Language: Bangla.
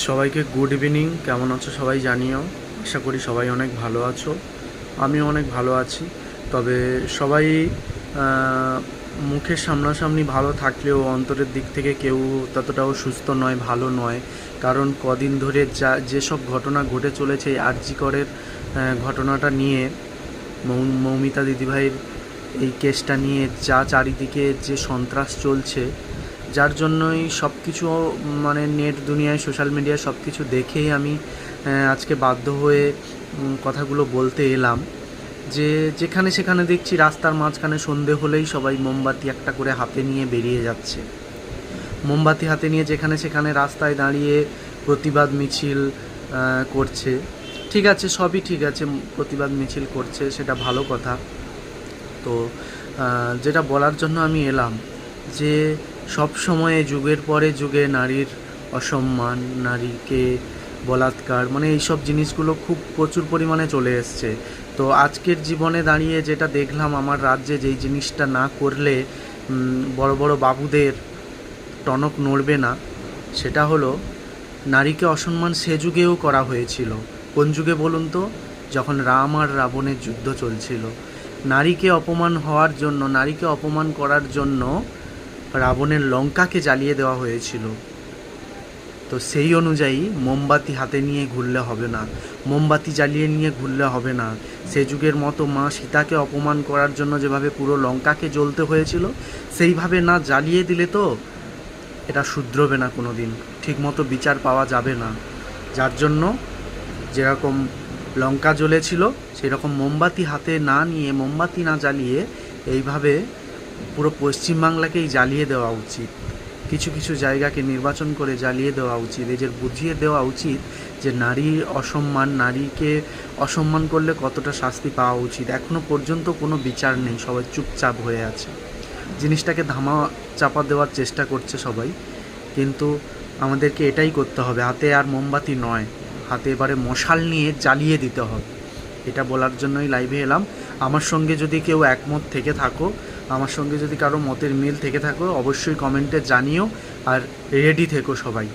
সবাইকে গুড ইভিনিং, কেমন আছো সবাই জানিও। আশা করি সবাই অনেক ভালো আছো, আমিও অনেক ভালো আছি। তবে সবাই মুখের সামনাসামনি ভালো থাকলেও অন্তরের দিক থেকে কেউ ততটাও সুস্থ নয়, ভালো নয়। কারণ কদিন ধরে যা, যেসব ঘটনা ঘটে চলেছে আরজিকরের ঘটনাটা নিয়ে মৌমিতা দিদিভাইয়ের এই কেসটা নিয়ে যা চারিদিকে যে সন্ত্রাস চলছে যার জন্যই সব কিছু মানে নেট দুনিয়ায় সোশ্যাল মিডিয়ায় সব কিছু দেখেই আমি আজকে বাধ্য হয়ে কথাগুলো বলতে এলাম। যে যেখানে সেখানে দেখছি রাস্তার মাঝখানে সন্ধে হলেই সবাই মোমবাতি একটা করে হাতে নিয়ে বেরিয়ে যাচ্ছে। মোমবাতি হাতে নিয়ে যেখানে সেখানে রাস্তায় দাঁড়িয়ে প্রতিবাদ মিছিল করছে। ঠিক আছে, সবই ঠিক আছে, প্রতিবাদ মিছিল করছে, সেটা ভালো কথা। তো যেটা বলার জন্য আমি এলাম যে সব সময়ে যুগের পরে যুগে নারীর অসম্মান, নারীকে বলাৎকার মানে এইসব জিনিসগুলো খুব প্রচুর পরিমাণে চলে এসছে। তো আজকের জীবনে দাঁড়িয়ে যেটা দেখলাম, আমার রাজ্যে যেই জিনিসটা না করলে বড় বড় বাবুদের টনক নড়বে না, সেটা হলো নারীকে অসম্মান সে যুগেও করা হয়েছিল। কোন যুগে বলুন তো? যখন রাম আর রাবণের যুদ্ধ চলছিল। নারীকে অপমান হওয়ার জন্য, নারীকে অপমান করার জন্য রাবণের লঙ্কাকে জ্বালিয়ে দেওয়া হয়েছিল। তো সেই অনুযায়ী মোমবাতি হাতে নিয়ে ঘুরলে হবে না। মোমবাতি জ্বালিয়ে নিয়ে ঘুরলে হবে না। সে যুগের মতো মা সীতাকে অপমান করার জন্য যেভাবে পুরো লঙ্কাকে জ্বলতে হয়েছিল, সেইভাবে না জ্বালিয়ে দিলে তো এটা শুধরবে না কোনো দিন ঠিকমতো বিচার পাওয়া যাবে না। যার জন্য যেরকম লঙ্কা জ্বলেছিল, সেরকম মোমবাতি হাতে না নিয়ে, মোমবাতি না জ্বালিয়ে এইভাবে পুরো পশ্চিমবাংলাকেই জ্বালিয়ে দেওয়া উচিত। কিছু কিছু জায়গাকে নির্বাচন করে জ্বালিয়ে দেওয়া উচিত। এদের বুঝিয়ে দেওয়া উচিত যে নারীর অসম্মান, নারীকে অসম্মান করলে কতটা শাস্তি পাওয়া উচিত, এখনও পর্যন্ত কোনো বিচার নেই, সবাই চুপচাপ হয়ে আছে। জিনিসটাকে ধামা চাপা দেওয়ার চেষ্টা করছে সবাই, কিন্তু আমাদেরকে এটাই করতে হবে, হাতে আর মোমবাতি নয়, হাতে এবারে মশাল নিয়ে জ্বালিয়ে দিতে হবে। এটা বলার জন্যই লাইভে এলাম। আমার সঙ্গে যদি কেউ একমত থেকে থাকো আমার সঙ্গে যদি কারও মতের মিল থেকে থাকো, অবশ্যই কমেন্টে জানিও আর রেডি থেকো সবাই।